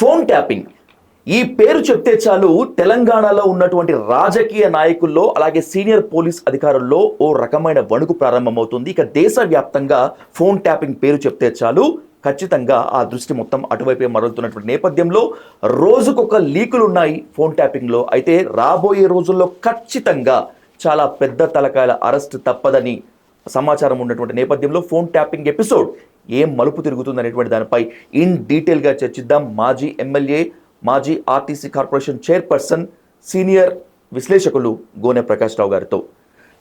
Phone tapping. ఈ పేరు చెప్తే చాలు తెలంగాణలో ఉన్నటువంటి రాజకీయ నాయకుల్లో అలాగే సీనియర్ పోలీస్ అధికారుల్లో ఓ రకమైన వణుకు ప్రారంభమవుతుంది. ఇక దేశవ్యాప్తంగా ఫోన్ ట్యాపింగ్ పేరు చెప్తే చాలు ఖచ్చితంగా ఆ దృష్టి మొత్తం అటువైపే మరలుతున్నటువంటి నేపథ్యంలో రోజుకొక లీకులు ఉన్నాయి ఫోన్ ట్యాపింగ్లో. అయితే రాబోయే రోజుల్లో ఖచ్చితంగా చాలా పెద్ద తలకాయల అరెస్ట్ తప్పదని సమాచారం ఉన్నటువంటి నేపథ్యంలో ఫోన్ ట్యాపింగ్ ఎపిసోడ్ ఏం మలుపు తిరుగుతుంది అనేటువంటి దానిపై ఇన్ డీటెయిల్గా చర్చిద్దాం. మాజీ ఎమ్మెల్యే మాజీ ఆర్టీసీ కార్పొరేషన్ చైర్పర్సన్ సీనియర్ విశ్లేషకులు గోనె ప్రకాష్ రావు గారితో.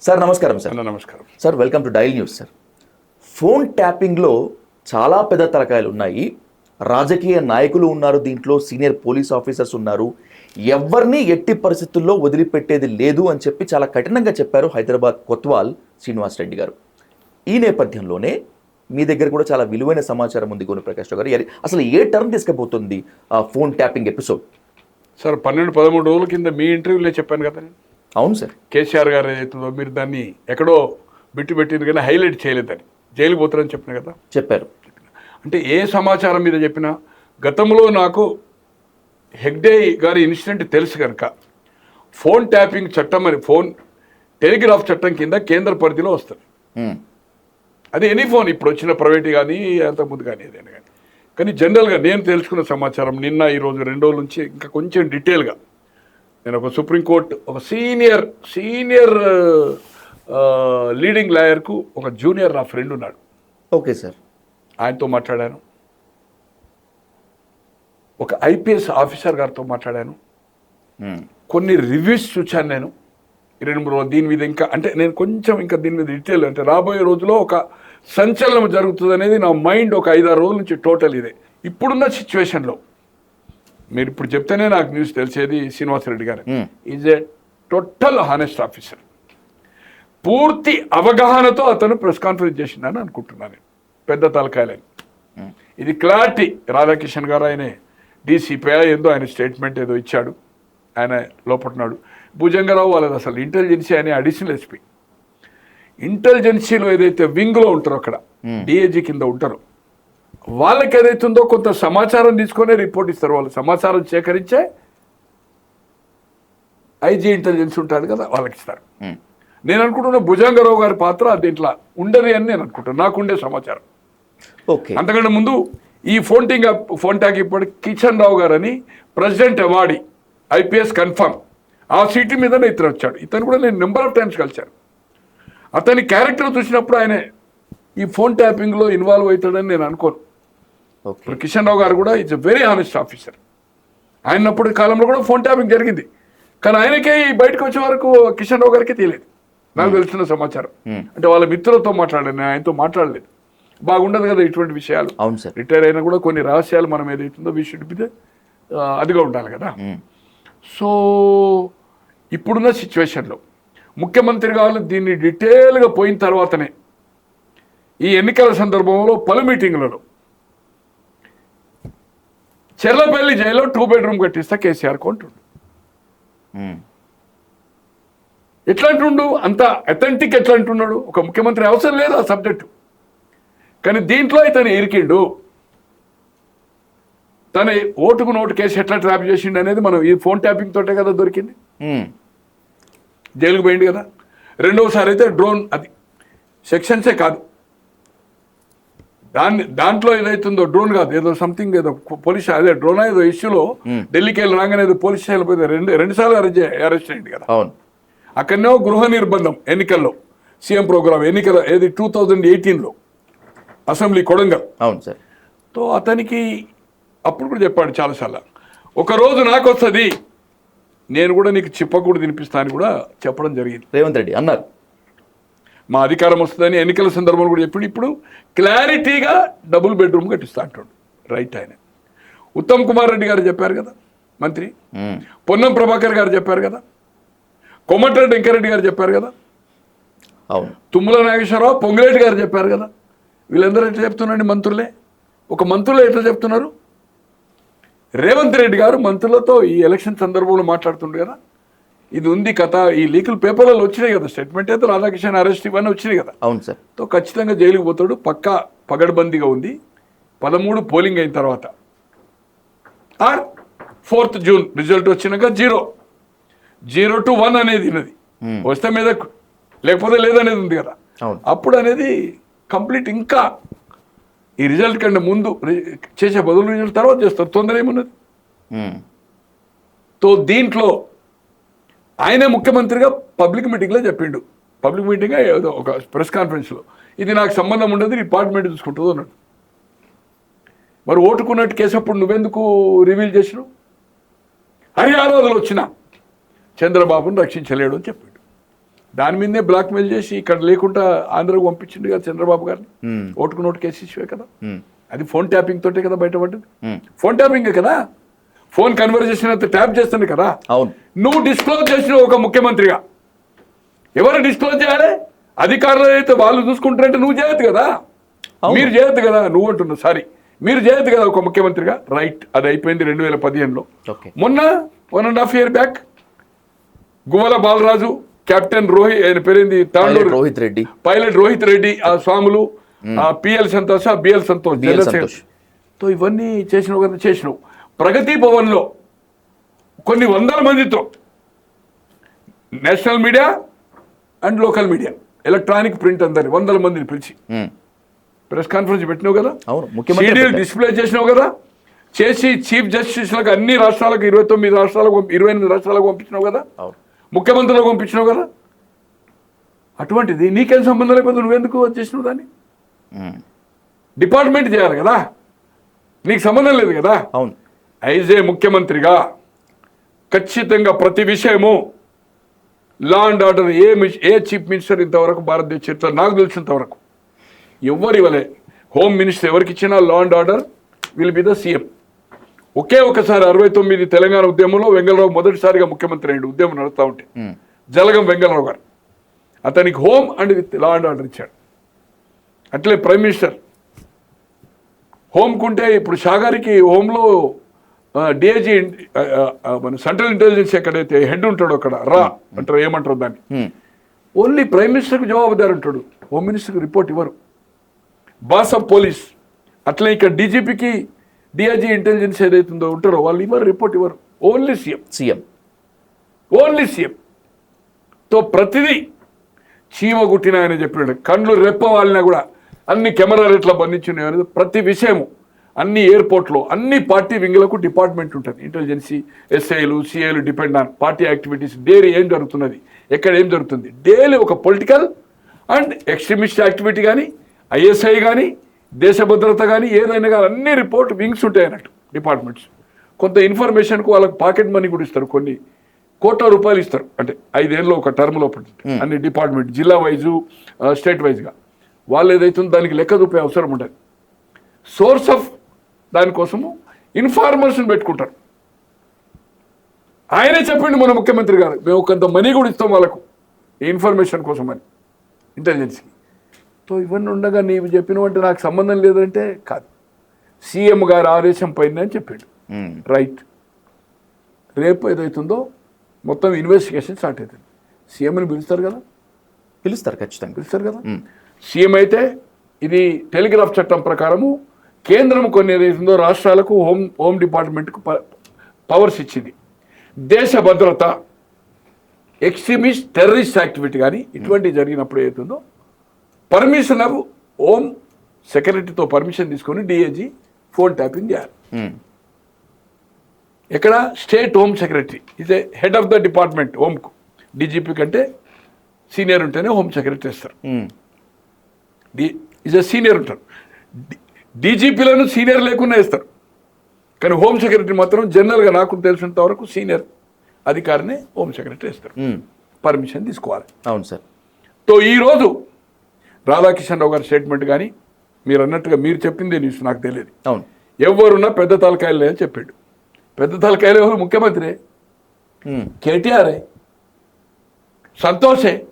సార్ నమస్కారం సార్. నమస్కారం. Sir welcome to dial news sir. Phone ట్యాపింగ్లో చాలా పెద్ద తలకాయలు ఉన్నాయి. రాజకీయ నాయకులు ఉన్నారు దీంట్లో సీనియర్ పోలీస్ ఆఫీసర్స్ ఉన్నారు. ఎవరిని ఎట్టి పరిస్థితుల్లో వదిలిపెట్టేది లేదు అని చెప్పి చాలా కఠినంగా చెప్పారు హైదరాబాద్ కొత్వాల్ శ్రీనివాస్ రెడ్డి గారు. ఈ నేపథ్యంలోనే మీ దగ్గర కూడా చాలా విలువైన సమాచారం ఉంది గోని ప్రకాష్ గారు. అసలు ఏ టర్మ్ తీసుకుపోతుంది ఆ ఫోన్ ట్యాపింగ్ ఎపిసోడ్? సార్ పన్నెండు పదమూడు రోజుల కింద మీ ఇంటర్వ్యూలో చెప్పాను కదా అవును సార్. కేసీఆర్ గారు ఏదైతుందో మీరు దాన్ని ఎక్కడో బిట్టు పెట్టింది కానీ హైలైట్ చేయలేదని జైలు పోతారని చెప్పిన కదా? చెప్పారు. అంటే ఏ సమాచారం మీద చెప్పినా గతంలో నాకు హెగ్డే గారి ఇన్సిడెంట్ తెలుసు కనుక ఫోన్ ట్యాపింగ్ చట్టం అని ఫోన్ టెలిగ్రాఫ్ చట్టం కింద కేంద్ర పరిధిలో వస్తుంది. అది ఎనీ ఫోన్ ఇప్పుడు వచ్చిన ప్రైవేట్ కానీ అంతకుముందు కానీ ఏదైనా కానీ. కానీ జనరల్గా నేను తెలుసుకున్న సమాచారం నిన్న ఈరోజు రెండు రోజుల నుంచి ఇంకా కొంచెం డీటెయిల్గా నేను ఒక సుప్రీంకోర్టు ఒక సీనియర్ సీనియర్ లీడింగ్ లాయర్కు ఒక జూనియర్ నా ఫ్రెండ్ ఉన్నాడు. Okay sir. ఆయనతో మాట్లాడాను. ఒక ఐపీఎస్ ఆఫీసర్ గారితో మాట్లాడాను. కొన్ని రివ్యూస్ చూశాను నేను. రెండు మూడు రోజులు దీని మీద ఇంకా అంటే నేను కొంచెం ఇంకా దీని మీద డీటెయిల్ అంటే రాబోయే రోజుల్లో ఒక సంచలనం జరుగుతుంది అనేది నా మైండ్ ఒక ఐదారు రోజుల నుంచి టోటల్ ఇదే. ఇప్పుడున్న సిచ్యువేషన్లో మీరు ఇప్పుడు చెప్తేనే నాకు న్యూస్ తెలిసేది శ్రీనివాసరెడ్డి గారు. Hmm. Is a total honest officer పూర్తి అవగాహనతో అతను ప్రెస్ కాన్ఫరెన్స్ చేసిందని అనుకుంటున్నాను నేను. పెద్ద తలకాయలని ఇది క్లారిటీ రాధాకిషన్ గారు ఆయనే. డీసీపీ ఏందో ఆయన స్టేట్మెంట్ ఏదో ఇచ్చాడు. ఆయన లోపడున్నాడు. భుజంగరావు వాళ్ళది అసలు ఇంటెలిజెన్సీ అనే అడిషనల్ ఎస్పీ ఇంటెలిజెన్సీలో ఏదైతే వింగ్లో ఉంటారో అక్కడ డిఏజీ కింద ఉంటారో వాళ్ళకి ఏదైతుందో కొంత సమాచారం తీసుకొని రిపోర్ట్ ఇస్తారు వాళ్ళు. సమాచారం సేకరించే ఐజీ ఇంటెలిజెన్స్ ఉంటుంది కదా వాళ్ళకి ఇస్తారు. నేను అనుకుంటున్న భుజంగరావు గారి పాత్ర దీంట్లో ఉండదు అని నేను అనుకుంటున్నాను నాకుండే సమాచారం. ఓకే. అంతకంటే ముందు ఈ ఫోన్ టింగ్ ఫోన్ ట్యాగ్ ఇప్పుడు కిషన్ రావు గారు అని ప్రెసిడెంట్ అవార్డీ ఐపీఎస్ కన్ఫర్మ్ ఆ సీటు మీదనే ఇతను వచ్చాడు. ఇతను కూడా నేను నెంబర్ ఆఫ్ టైమ్స్ కలిశాను. అతని క్యారెక్టర్ చూసినప్పుడు ఆయన ఈ ఫోన్ ట్యాపింగ్లో ఇన్వాల్వ్ అవుతాడని నేను అనుకోను. ఓకే. ఇప్పుడు కిషన్ రావు గారు కూడా ఇట్స్ వెరీ హానెస్ట్ ఆఫీసర్ ఆయనప్పుడు కాలంలో కూడా ఫోన్ ట్యాపింగ్ జరిగింది. కానీ ఆయనకే ఈ బయటకు వచ్చే వరకు కిషన్ రావు గారికి తెలియదు. నాకు తెలిసిన సమాచారం. అంటే వాళ్ళ మిత్రులతో మాట్లాడాను నేను ఆయనతో మాట్లాడలేదు. బాగుండదు కదా ఇటువంటి విషయాలు. అవును సార్. రిటైర్ అయినా కూడా కొన్ని రహస్యాలు మనం ఏదైతుందో వీ షుడ్ బి అదిగా ఉండాలి కదా. సో ఇప్పుడున్న సిచ్యువేషన్లో ముఖ్యమంత్రి గారు దీన్ని డీటెయిల్గా పోయిన తర్వాతనే ఈ ఎన్నికల సందర్భంలో పలు మీటింగ్లలో చెర్లపల్లి జైల్లో టూ బెడ్రూమ్ కట్టిస్తా కేసీఆర్ కొంటుండు ఉమ్, ఎట్లా అంటుండు అంత అథెంటిక్ ఎట్లా అంటున్నాడు ఒక ముఖ్యమంత్రి అవసరం లేదు ఆ సబ్జెక్టు. కానీ దీంట్లో ఇతను ఇరికిండు. తన ఓటుకు నోటు కేసు ఎట్లా ట్రాప్ చేసిండు అనేది మనం ఈ ఫోన్ ట్యాపింగ్ తోటే కదా దొరికింది. జైలుకు పోయింది కదా. రెండవసారి అయితే డ్రోన్ అది సెక్షన్సే కాదు. దాన్ని దాంట్లో ఏదైతుందో డ్రోన్ కాదు ఏదో సంథింగ్ ఏదో పోలీస్ అదే డ్రోన్ ఏదో ఇష్యూలో ఢిల్లీకి వెళ్ళి రాగానే ఏదో పోలీస్ స్టేషన్ పోతే రెండు రెండు సార్లు అరెస్ట్ అరెస్ట్ అయింది కదా. అవును. అక్కడనే గృహ నిర్బంధం ఎన్నికల్లో సీఎం ప్రోగ్రామ్ ఎన్నికల ఏది టూ థౌజండ్ ఎయిటీన్లో అసెంబ్లీ కొడంగల్. అవును సార్. తో అతనికి అప్పుడు కూడా చెప్పాడు చాలాసార్లు. ఒక రోజు నాకు వస్తుంది నేను కూడా నీకు చిప్పకూడ తినిపిస్తా అని కూడా చెప్పడం జరిగింది. రేవంత్ రెడ్డి అన్నారు. మా అధికారం వస్తుందని ఎన్నికల సందర్భంలో కూడా చెప్పాడు. ఇప్పుడు క్లారిటీగా డబుల్ బెడ్రూమ్ కట్టిస్తా అంటాడు రైట్ ఆయన. ఉత్తమ్ కుమార్ రెడ్డి గారు చెప్పారు కదా మంత్రి. పొన్నం ప్రభాకర్ గారు చెప్పారు కదా కొమ్మటిరెడ్డి వెంకరెడ్డి గారు చెప్పారు కదా. అవును. తుమ్మల నాగేశ్వరరావు పొంగిరెడ్డి గారు చెప్పారు కదా. వీళ్ళందరూ ఎట్లా చెప్తున్నారండి మంత్రులే? ఒక మంత్రులే ఎట్లా చెప్తున్నారు? రేవంత్ రెడ్డి గారు మంత్రులతో ఈ ఎలక్షన్ సందర్భంలో మాట్లాడుతుండ్రు కదా? ఇది ఉంది కథ. ఈ లీకులు పేపర్లలో వచ్చినాయి కదా. స్టేట్మెంట్ అయితే రాధాకిషన్ అరెస్ట్ ఇవన్నీ వచ్చినాయి కదా? అవును సార్. తో ఖచ్చితంగా జైలుకి పోతాడు. పక్కా పగడ్బందీగా ఉంది. పదమూడు పోలింగ్ అయిన తర్వాత. ఆర్ ఫోర్త్ జూన్ రిజల్ట్ వచ్చినాక జీరో. జీరో టు వన్ అనేది ఉన్నది. వస్తే మీద లేకపోతే లేదనేది ఉంది కదా. అప్పుడు అనేది కంప్లీట్ ఇంకా ఈ రిజల్ట్ కంటే ముందు చేసే బదులు రిజల్ట్ తర్వాత చేస్తారు. తొందర ఏమున్నది? ఉమ్. తో దీంట్లో ఆయనే ముఖ్యమంత్రిగా పబ్లిక్ మీటింగ్లో చెప్పిండు. పబ్లిక్ మీటింగ్ ఏదో ఒక ప్రెస్ కాన్ఫరెన్స్లో ఇది నాకు సంబంధం ఉండదు డిపార్ట్మెంట్ చూసుకుంటుంది అన్నాడు మరి ఓటుకున్నట్టు కేసు అప్పుడు నువ్వెందుకు రివీల్ చేసినావు? హర్యానాలో వచ్చిన చంద్రబాబును రక్షించలేడు అని చెప్పాడు. దాని మీదనే బ్లాక్మెయిల్ చేసి ఇక్కడ లేకుండా ఆంధ్రకు పంపించిండు కదా చంద్రబాబు గారిని. ఓటుకు నోటు కేసు ఇచ్చివే కదా. అది ఫోన్ ట్యాపింగ్ తోటే కదా బయటపడ్డది. ఫోన్ ట్యాపింగ్ కదా. ఫోన్ కన్వర్జేషన్ అంతా ట్యాప్ చేస్తుంది కదా. అవును. నువ్వు డిస్క్లోజ్ చేసిన ఒక ముఖ్యమంత్రిగా. ఎవరు డిస్క్లోజ్ చేయాలి? అధికారులు అయితే వాళ్ళు చూసుకుంటారంటే నువ్వు చేయొద్దు కదా. మీరు చేయొద్దు కదా. నువ్వు అంటున్నావు సారీ. మీరు చేయొద్దు కదా ఒక ముఖ్యమంత్రిగా. రైట్ అది అయిపోయింది రెండు వేల పదిహేనులో. మొన్న one and half year back Guvvala Balaraju captain Rohit ఆయన పేరేంది? తాండూరు. రోహిత్ రెడ్డి. పైలట్ రోహిత్ రెడ్డి ఆ స్వాములు ఆ పిఎల్ సంతోష్ ఆ బిఎల్ సంతోష్ జనరల్. తో ఇవన్నీ చేసినావు కదా చేసినావు. ప్రగతి భవన్లో కొన్ని వందల మందితో national media and local media electronic print అందరి వందల మందిని పిలిచి. ప్రెస్ కాన్ఫరెన్స్ పెట్టినావు కదా? సీడీలు పెట్టారు. డిస్ప్లే చేసినావు కదా? చేసి చీఫ్ జస్టిస్లకు అన్ని రాష్ట్రాలకు ఇరవై తొమ్మిది రాష్ట్రాలకు ఇరవై ఎనిమిది రాష్ట్రాలకు పంపించినావు కదా? అవును ముఖ్యమంత్రులకు పంపించినావు కదా? అటువంటిది నీకేం సంబంధం లేకపోతే నువ్వెందుకు వచ్చేసినావు దాన్ని. డిపార్ట్మెంట్ చేయాలి కదా? నీకు సంబంధం లేదు కదా? అవును. ఏ ముఖ్యమంత్రిగా ఖచ్చితంగా ప్రతి విషయము law and order uh uh chief minister ఇంతవరకు భారతదేశ చరిత్ర నాకు తెలిసినంత వరకు ఎవరు ఇవ్వలే హోమ్ మినిస్టర్ ఎవరికి ఇచ్చినా law and order will be the CM ఒకే ఒకసారి అరవై తొమ్మిది తెలంగాణ ఉద్యమంలో వెంగళరావు మొదటిసారిగా ముఖ్యమంత్రి అయ్యిండు ఉద్యమం నడుస్తూ ఉంటే. జలగం వెంగళరావు గారు. అతనికి home and with law and order ఇచ్చాడు. అట్లే ప్రైమ్ మినిస్టర్. హోమ్కుంటే ఇప్పుడు షాగారికి హోంలో డిఐజీ మన సెంట్రల్ ఇంటెలిజెన్స్ ఎక్కడైతే హెడ్ ఉంటాడో అక్కడ రా అంటారు ఏమంటారు దాన్ని. ఓన్లీ ప్రైమ్ మినిస్టర్కి జవాబుదారు ఉంటాడు. హోమ్ మినిస్టర్కి రిపోర్ట్ ఇవ్వరు. Boss of police. అట్లే ఇక్కడ డీజీపీకి డిఐజీ ఇంటెలిజెన్స్ ఏదైతుందో ఉంటారో వాళ్ళు ఇవ్వరు రిపోర్ట్ ఇవ్వరు. Only CM CM only CM తో ప్రతిదీ చీమ గుట్టిన ఆయన చెప్పినాడు. కళ్ళు రెప్ప వాలినా కూడా అన్ని కెమెరాలు ఎట్లా బంధించున్నాయి అనేది ప్రతి విషయము అన్ని ఎయిర్పోర్ట్లో అన్ని పార్టీ వింగులకు డిపార్ట్మెంట్ ఉంటుంది. ఇంటెలిజెన్సీ ఎస్ఐలు సిఐలు depend on party activities daily ఏం జరుగుతున్నది? ఎక్కడ ఏం జరుగుతుంది? డైలీ ఒక పొలిటికల్ అండ్ ఎక్స్ట్రీమిస్ట్ యాక్టివిటీ కానీ ఐఎస్ఐ కానీ దేశ భద్రత కానీ ఏదైనా కానీ అన్ని రిపోర్ట్ వింగ్స్ ఉంటాయి అన్నట్టు డిపార్ట్మెంట్స్. కొంత ఇన్ఫర్మేషన్కు వాళ్ళకి పాకెట్ మనీ కూడా ఇస్తారు కొన్ని. కోట్ల రూపాయలు ఇస్తారు. అంటే ఐదేళ్ళు ఒక టర్మ్ లోపల అన్ని డిపార్ట్మెంట్ జిల్లా వైజు స్టేట్ వైజ్గా వాళ్ళు ఏదైతుందో దానికి లెక్క చూపే అవసరం ఉండదు. సోర్స్ ఆఫ్ దానికోసము ఇన్ఫార్మర్స్ని పెట్టుకుంటారు. ఆయనే చెప్పిండు మన ముఖ్యమంత్రి గారు మేము కొంత మనీ కూడా ఇస్తాం వాళ్ళకు. ఈ ఇన్ఫర్మేషన్ కోసం అని. ఇంటెలిజెన్స్కి సో ఇవన్నీ ఉండగా నీవు చెప్పినవంటే నాకు సంబంధం లేదంటే కాదు సీఎం గారు ఆదేశం పైన అని చెప్పిండు. రైట్. రేపు ఏదైతుందో మొత్తం ఇన్వెస్టిగేషన్ స్టార్ట్ అవుతుంది. సీఎంని పిలుస్తారు కదా? పిలుస్తారు ఖచ్చితంగా. పిలుస్తారు కదా? సీఎం అయితే ఇది టెలిగ్రాఫ్ చట్టం ప్రకారము కేంద్రం కొన్ని ఏదైతుందో రాష్ట్రాలకు హోమ్ హోమ్ డిపార్ట్మెంట్కు పవర్స్ ఇచ్చింది. దేశ భద్రత ఎక్స్ట్రీమిస్ట్ టెర్రరిస్ట్ యాక్టివిటీ కానీ ఇటువంటి జరిగినప్పుడు ఏదైతుందో పర్మిషన్ ఆఫ్ హోమ్ సెక్రటరీతో పర్మిషన్ తీసుకొని డిఏజీ ఫోన్ ట్యాపింగ్ చేయాలి. ఉమ్. ఎక్కడ? State home secretary. Is a head of the department హోమ్కు DGP కంటే సీనియర్ ఉంటేనే హోమ్ సెక్రటరీ ఇస్తారు ఉమ్. డి ఇస్ సీనియర్ ఉంటారు డీజీపీలను సీనియర్ లేకుండా ఇస్తారు కానీ హోమ్ సెక్రటరీ మాత్రం జనరల్గా నాకు తెలిసినంత వరకు సీనియర్ అధికారిని హోమ్ సెక్రటరీ ఇస్తారు ఉమ్. పర్మిషన్ తీసుకోవాలి. అవును సార్. తో ఈరోజు రాధాకిషన్ రావు గారి స్టేట్మెంట్ కానీ మీరు అన్నట్టుగా మీరు చెప్పిందే న్యూస్ నాకు తెలియదు. అవును. ఎవరున్నా పెద్ద తలకాయలే అని చెప్పాడు. పెద్ద తలకాయలు ఎవరు? ముఖ్యమంత్రి. కేటీఆరే. సంతోషే.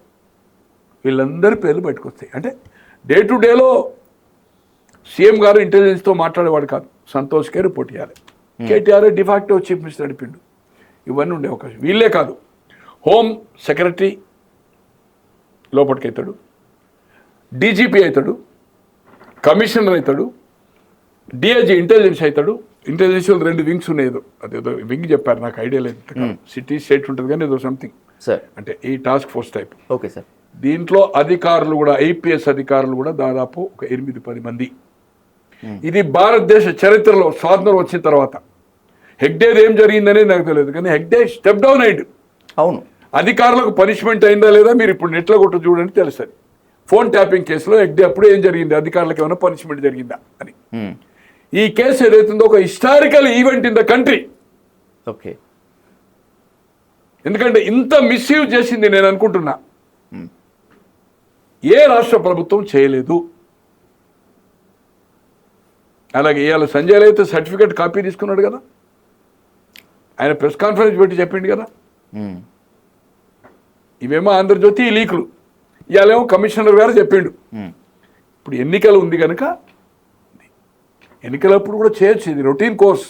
వీళ్ళందరి పేర్లు బయటకు వస్తాయి అంటే డే టు డేలో సీఎం గారు ఇంటెలిజెన్స్తో మాట్లాడేవాడు కాదు. సంతోష్కే రిపోర్ట్ చేయాలి KTR de facto chief minister నడిపిండు. ఇవన్నీ ఉండే అవకాశం. వీళ్ళే కాదు. హోమ్ సెక్రటరీ లోపలికి అవుతాడు డీజీపీ అవుతాడు కమిషనర్ అవుతాడు డిఐజీ ఇంటెలిజెన్స్ అవుతాడు. ఇంటెలిజెన్స్ రెండు వింగ్స్ ఉన్నాయి ఏదో అదేదో వింగ్ చెప్పారు నాకు ఐడియా లేదు సిటీ స్టేట్ ఉంటుంది కానీ ఏదో సంథింగ్ సార్. అంటే ఈ task force type. Okay sir. దీంట్లో అధికారులు కూడా ఐపీఎస్ అధికారులు కూడా దాదాపు ఒక ఎనిమిది పది మంది. ఇది భారతదేశ చరిత్రలో స్వాతంత్రం వచ్చిన తర్వాత. హెగ్డేది ఏం జరిగిందనేది నాకు తెలియదు కానీ హెగ్డే స్టెప్ డౌన్ అయ్యిండు అవును. అధికారులకు పనిష్మెంట్ అయిందా లేదా మీరు ఇప్పుడు నెట్లో కొట్టు చూడండి తెలుస్తుంది. ఫోన్ ట్యాపింగ్ కేసులో అప్పుడు ఏం జరిగింది? అధికారులకు ఏమైనా పనిష్మెంట్ జరిగిందా అని. మ్మ్. ఈ కేసు ఏదైతుందో ఒక historical event in the country okay ఎందుకంటే ఇంత మిస్యూజ్ చేసింది నేను అనుకుంటున్నా. మ్మ్. ఏ రాష్ట్ర ప్రభుత్వం చేయలేదు. అలాగే ఇవాళ సంజయ్ అయితే సర్టిఫికేట్ కాపీ తీసుకున్నాడు కదా. ఆయన ప్రెస్ కాన్ఫరెన్స్ పెట్టి చెప్పిండు కదా. మ్మ్. ఇవేమో ఆంధ్రజ్యోతి లీకులు. ఇవాళేమో కమిషనర్ గారు చెప్పిండు. ఇప్పుడు ఎన్నికలు ఉంది కనుక ఎన్నికలప్పుడు కూడా చేయొచ్చు ఇది రొటీన్ కోర్స్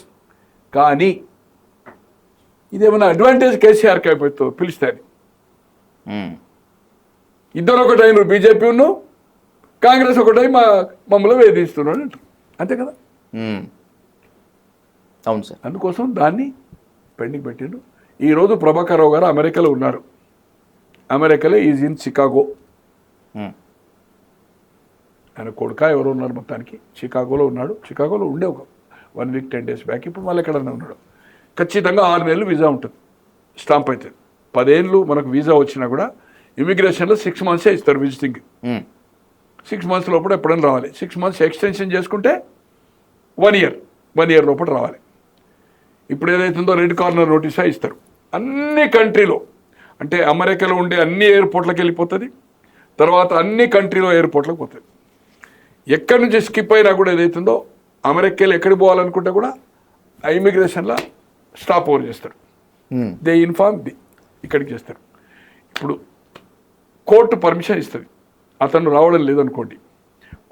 కానీ ఇదేమైనా అడ్వాంటేజ్ కేసీఆర్కి అయిపోతుంది పిలిస్తే. ఇద్దరు ఒకటైన బీజేపీ ఉన్ను కాంగ్రెస్ ఒకటై మా మమ్మల్ని వేధిస్తున్నాడు అంటారు అంతే కదా. అవును సార్ అందుకోసం దాన్ని పెండింగ్ పెట్టిండు ఈరోజు ప్రభాకర్ రావు గారు అమెరికాలో ఉన్నారు అమెరికాలో ఈజ్ ఇన్ చికాగో. ఆయన కొడుక ఎవరు ఉన్నారు మొత్తానికి. చికాగోలో ఉన్నాడు. చికాగోలో ఉండే ఒక one week ten days back ఇప్పుడు మళ్ళీ ఎక్కడన్నా ఉన్నాడు. ఖచ్చితంగా ఆరు నెలలు వీసా ఉంటుంది. స్టాంప్ అవుతుంది పదేళ్ళు మనకు వీసా వచ్చినా కూడా ఇమిగ్రేషన్లో సిక్స్ మంత్సే ఇస్తారు విజిటింగ్. సిక్స్ మంత్స్ లోపల ఎప్పుడైనా రావాలి. సిక్స్ మంత్స్ ఎక్స్టెన్షన్ చేసుకుంటే వన్ ఇయర్ వన్ ఇయర్ లోపల రావాలి. ఇప్పుడు ఏదైతుందో రెడ్ కార్నర్ నోటీస్ ఇస్తారు. అన్ని కంట్రీలో అంటే అమెరికాలో ఉండే అన్ని ఎయిర్పోర్ట్లకు వెళ్ళిపోతుంది. తర్వాత అన్ని కంట్రీలో ఎయిర్పోర్ట్లకు పోతుంది ఎక్కడి నుంచి స్కిప్ అయినా కూడా ఏదైతుందో అమెరికాలో ఎక్కడికి పోవాలనుకుంటే కూడా ఆ ఇమిగ్రేషన్లో స్టాప్ ఓవర్ చేస్తారు. దే ఇన్ఫార్మ్ ది ఇక్కడికి చేస్తారు. ఇప్పుడు కోర్టు పర్మిషన్ ఇస్తుంది. అతను రావడం లేదనుకోండి.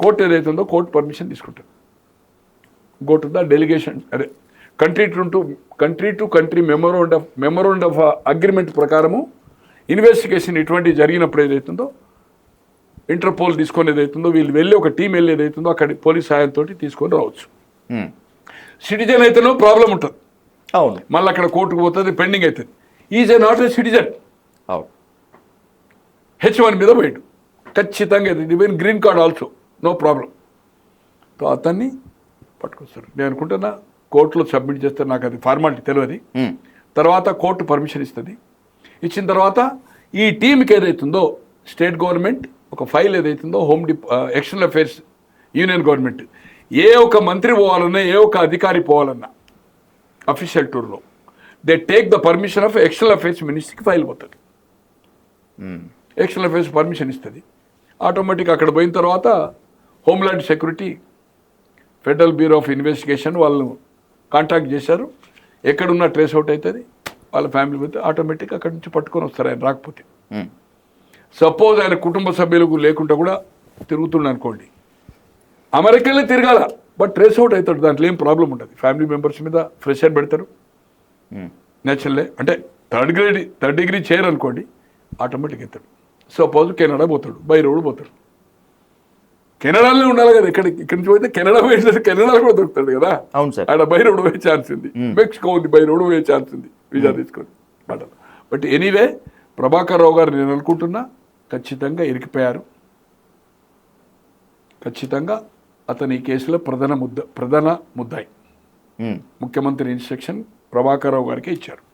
కోర్టు ఏదైతుందో కోర్టు పర్మిషన్ తీసుకుంటుంది గో టు ద డెలిగేషన్ అదే country to to country to country memorandum of memorandum of agreement ప్రకారము ఇన్వెస్టిగేషన్ ఇటువంటి జరిగినప్పుడు ఏదైతుందో ఇంటర్పోల్ తీసుకొని ఏదైతుందో వీళ్ళు వెళ్ళి ఒక టీం వెళ్ళి ఏదైతుందో అక్కడ పోలీస్ సహాయంతో తీసుకొని రావచ్చు. సిటిజన్ అయితేనో ప్రాబ్లం ఉంటుంది. అవును. మళ్ళీ అక్కడ కోర్టుకు పోతుంది పెండింగ్ అవుతుంది is a not a citizen అవును. హెచ్ వన్ మీద పోయాడు. ఖచ్చితంగా ఇది even green card also no problem so అతన్ని పట్టుకొస్తారు. నేను అనుకుంటున్నా కోర్టులో సబ్మిట్ చేస్తే నాకు అది ఫార్మాలిటీ తెలియదు. తర్వాత కోర్టు పర్మిషన్ ఇస్తుంది. ఇచ్చిన తర్వాత ఈ టీంకి ఏదైతుందో స్టేట్ గవర్నమెంట్ ఒక ఫైల్ ఏదైతుందో హోమ్ డిప్ ఎక్స్టర్నల్ అఫైర్స్ యూనియన్ గవర్నమెంట్. ఏ ఒక్క మంత్రి పోవాలన్నా ఏ ఒక్క అధికారి పోవాలన్నా అఫీషియల్ టూర్లో they take the permission of external affairs మినిస్ట్రీకి file పోతుంది. మ్మ్. ఎక్స్టర్నల్ అఫైర్స్ పర్మిషన్ ఇస్తుంది. ఆటోమేటిక్ అక్కడ పోయిన తర్వాత homeland security federal bureau of investigation వాళ్ళు కాంటాక్ట్ చేశారు. ఎక్కడున్నా ట్రేస్ అవుట్ అవుతుంది వాళ్ళ ఫ్యామిలీ పోతే ఆటోమేటిక్ అక్కడి నుంచి పట్టుకొని వస్తారు ఆయన రాకపోతే. మ్మ్. సపోజ్ ఆయన కుటుంబ సభ్యులకు లేకుండా కూడా తిరుగుతుండ అనుకోండి. అమెరికాలో తిరగాల బట్ ట్రేస్ అవుట్ అవుతాడు. దాంట్లో ఏం ప్రాబ్లం ఉంటుంది ఫ్యామిలీ మెంబర్స్ మీద ప్రెషర్ పెడతారు. మ్మ్. నేచురల్లే అంటే థర్డ్ గ్రేడ్ థర్డ్ డిగ్రీ చేయరు అనుకోండి ఆటోమేటిక్ ఎత్తాడు. సపోజ్ కెనడా పోతాడు బై రోడ్ పోతాడు. కెనడాలో ఉండాలి కదా ఇక్కడ ఇక్కడి నుంచి పోతే కెనడా పోయేసరికి కెనడాలో కూడా దొరుకుతాడు కదా. అవును సార్. ఆడ బై రోడ్ పోయే ఛాన్స్ ఉంది. మెక్సికో ఉంది బై రోడ్ పోయే ఛాన్స్ ఉంది. వీజా తీసుకొని. మాట బట్ ఎనీవే ప్రభాకర్ రావు గారు నేను అనుకుంటున్నా ఖచ్చితంగా ఇరికిపోయారు. ఖచ్చితంగా అతని ఈ కేసులో ప్రధాన ముద్ద ప్రధాన ముద్దాయి. ముఖ్యమంత్రి ఇన్స్ట్రక్షన్ ప్రభాకర్ రావు గారికి ఇచ్చారు.